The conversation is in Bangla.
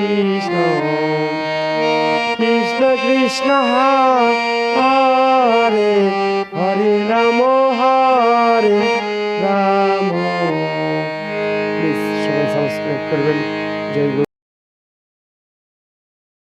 কৃষ্ণ কৃষ্ণ কৃষ্ণ হরে হরে রাম হরে রাম। সবাই সাবস্ক্রাইব করবেন। জয়